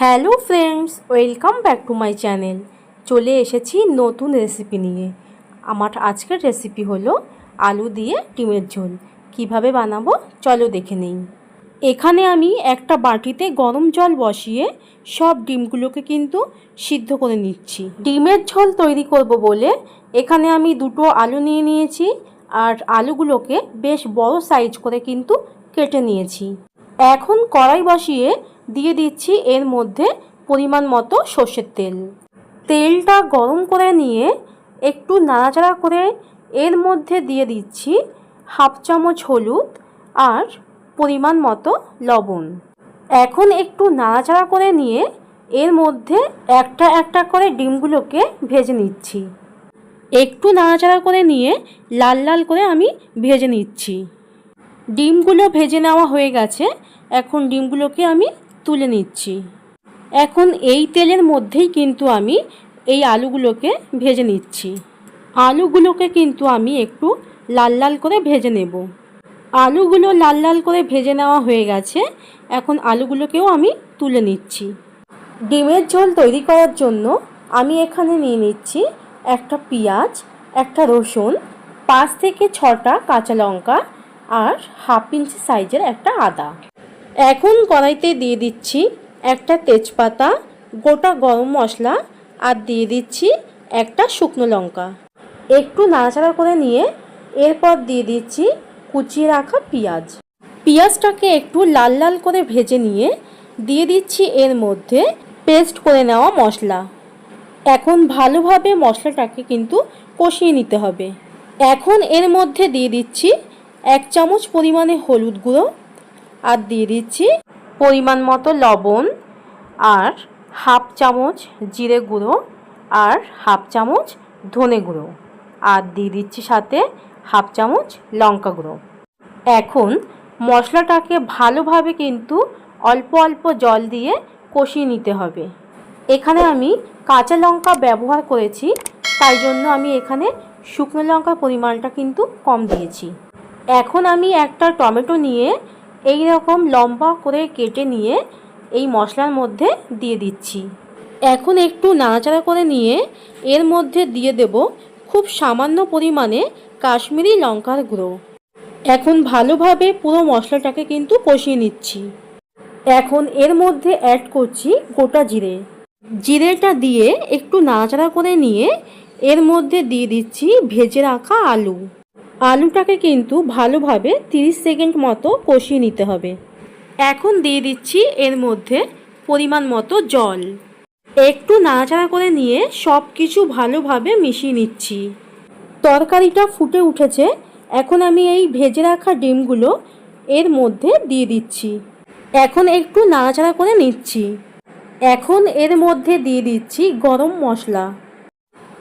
Hello friends, welcome back to my channel. চলে এসেছি নতুন রেসিপি নিয়ে। আমার আজকের রেসিপি হলো আলু দিয়ে ডিমের ঝোল। কীভাবে বানাবো? চলো দেখে নিই। এখানে আমি একটা বাটিতে গরম জল বসিয়ে সব ডিমগুলোকে কিন্তু সিদ্ধ করে নিচ্ছি। ডিমের ঝোল তৈরি করব বলে এখানে আমি দুটো আলু নিয়ে নিয়েছি আর আলুগুলোকে বেশ বড় সাইজ করে কিন্তু কেটে নিয়েছি। এখন কড়াই বসিয়ে দিয়ে দিচ্ছি এর মধ্যে পরিমাণ মতো সর্ষের তেল। তেলটা গরম করে নিয়ে একটু নাড়াচাড়া করে এর মধ্যে দিয়ে দিচ্ছি হাফ চামচ হলুদ আর পরিমাণ মতো লবণ। এখন একটু নাড়াচাড়া করে নিয়ে এর মধ্যে একটা একটা করে ডিমগুলোকে ভেজে নিচ্ছি। একটু নাড়াচাড়া করে নিয়ে লাল লাল করে আমি ভেজে নিচ্ছি। ডিমগুলো ভেজে নেওয়া হয়ে গেছে। এখন ডিমগুলোকে আমি তুলে নিচ্ছি। এখন এই তেলের মধ্যেই কিন্তু আমি এই আলুগুলোকে ভেজে নিচ্ছি। আলুগুলোকে কিন্তু আমি একটু লাল লাল করে ভেজে নেব। আলুগুলো লাল লাল করে ভেজে নেওয়া হয়ে গেছে। এখন আলুগুলোকেও আমি তুলে নিচ্ছি। ডিমের ঝোল তৈরি করার জন্য আমি এখানে নিয়ে নিচ্ছি একটা পেঁয়াজ, একটা রসুন, পাঁচ থেকে ছটা কাঁচা লঙ্কা আর হাফ ইঞ্চি সাইজের একটা আদা। এখন কড়াইতে দিয়ে দিচ্ছি একটা তেজপাতা, গোটা গরম মশলা আর দিয়ে দিচ্ছি একটা শুকনো লঙ্কা। একটু নাড়াচাড়া করে নিয়ে এরপর দিয়ে দিচ্ছি কুচিয়ে রাখা পেঁয়াজ। পেঁয়াজটাকে একটু লাল লাল করে ভেজে নিয়ে দিয়ে দিচ্ছি এর মধ্যে পেস্ট করে নেওয়া মশলা। এখন ভালোভাবে মশলাটাকে কিন্তু কষিয়ে নিতে হবে। এখন এর মধ্যে দিয়ে দিচ্ছি এক চামচ পরিমাণে হলুদ গুঁড়ো আর দিয়ে দিচ্ছি পরিমাণ মতো লবণ আর হাফ চামচ জিরে গুঁড়ো আর হাফ চামচ ধনে গুঁড়ো। আর দিয়ে দিচ্ছি সাথে হাফ চামচ লঙ্কা গুঁড়ো। এখন মশলাটাকে ভালোভাবে কিন্তু অল্প অল্প জল দিয়ে কষিয়ে নিতে হবে। এখানে আমি কাঁচা লঙ্কা ব্যবহার করেছি, তাই জন্য আমি এখানে শুকনো লঙ্কার পরিমাণটা কিন্তু কম দিয়েছি। এখন আমি একটা টমেটো নিয়ে এই রকম লম্বা করে কেটে নিয়ে এই মশলার মধ্যে দিয়ে দিচ্ছি। এখন একটু নাড়াচাড়া করে নিয়ে এর মধ্যে দিয়ে দেব খুব সামান্য পরিমাণে কাশ্মীরি লঙ্কার গুঁড়ো। এখন ভালোভাবে পুরো মশলাটাকে কিন্তু কষিয়ে নিচ্ছি। এখন এর মধ্যে অ্যাড করছি গোটা জিরে। জিরেটা দিয়ে একটু নাড়াচাড়া করে নিয়ে এর মধ্যে দিয়ে দিচ্ছি ভেজে রাখা আলু। আলুটাকে কিন্তু ভালোভাবে 30 সেকেন্ড মতো কষিয়ে নিতে হবে। এখন দিয়ে দিচ্ছি এর মধ্যে পরিমাণ মতো জল। একটু নাড়াচাড়া করে নিয়ে সব কিছু ভালোভাবে মিশিয়ে নিচ্ছি। তরকারিটা ফুটে উঠেছে। এখন আমি এই ভেজে রাখা ডিমগুলো এর মধ্যে দিয়ে দিচ্ছি। এখন একটু নাড়াচাড়া করে নিচ্ছি। এখন এর মধ্যে দিয়ে দিচ্ছি গরম মশলা।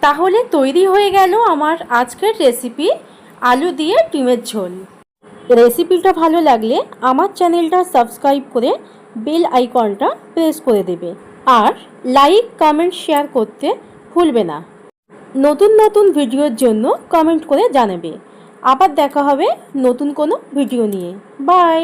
তাহলে তৈরি হয়ে গেল আমার আজকের রেসিপি আলু দিয়ে ডিমের ঝোল। রেসিপিটা ভালো লাগলে আমার চ্যানেলটা সাবস্ক্রাইব করে বেল আইকনটা প্রেস করে দেবে। আর লাইক, কমেন্ট, শেয়ার করতে ভুলবে না। নতুন নতুন ভিডিওর জন্য কমেন্ট করে জানাবে। আবার দেখা হবে নতুন কোনো ভিডিও নিয়ে। বাই!